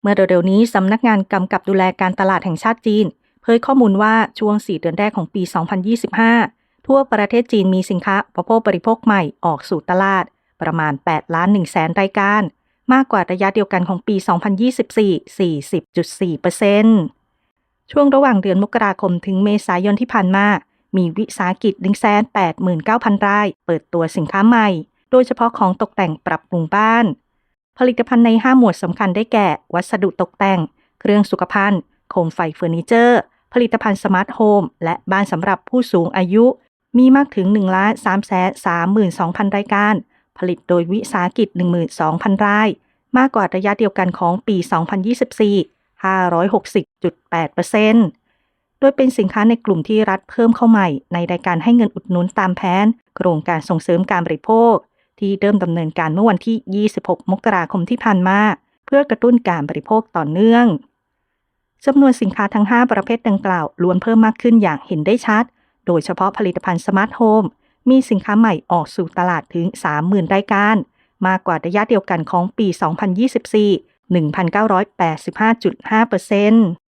เมื่อเร็วๆนี้สำนักงานกำกับดูแลการตลาดแห่งชาติจีน เผยข้อมูลว่าช่วง 4 เดือนแรกของปี 2025 ทั่วประเทศจีนมีสินค้าอุปโภคบริโภคใหม่ออกสู่ตลาด ประมาณ 8 ล้าน1แสนรายการ มากกว่าระยะเดียวกันของปี 2024 40.4%ช่วงระหว่างเดือนมกราคมถึงเมษายนที่ผ่านมามีวิสาหกิจ 189,000 ราย เปิดตัวสินค้าใหม่ โดยเฉพาะของตกแต่งปรับปรุงบ้าน ผลิตภัณฑ์ใน 5 หมวดสำคัญได้แก่ วัสดุตกแต่ง เครื่องสุขภัณฑ์ โคมไฟเฟอร์นิเจอร์ ผลิตภัณฑ์สมาร์ทโฮม และบ้านสำหรับผู้สูงอายุ มีมากถึง1 3 3 2 0 0 0 รายการ ผลิตโดยวิสาหกิจ 12,000 ราย มากกว่าระยะเดียวกันของปี 2024 560.8%โดยเป็นสินค้าในกลุ่มที่รัฐเพิ่มเข้าใหม่ ในรายการให้เงินอุดหนุนตามแผน โครงการส่งเสริมการบริโภค ที่เริ่มดำเนินการเมื่อวันที่ 26 มกราคมที่ผ่านมา เพื่อกระตุ้นการบริโภคต่อเนื่องจำนวนสินค้าทั้ง 5 ประเภทดังกล่าวล้วนเพิ่มมากขึ้นอย่างเห็นได้ชัด โดยเฉพาะผลิตภัณฑ์สมาร์ทโฮมมีสินค้าใหม่ออกสู่ตลาดถึง 30,000 รายการ มากกว่าระยะเดียวกันของปี 2024 1,985.5%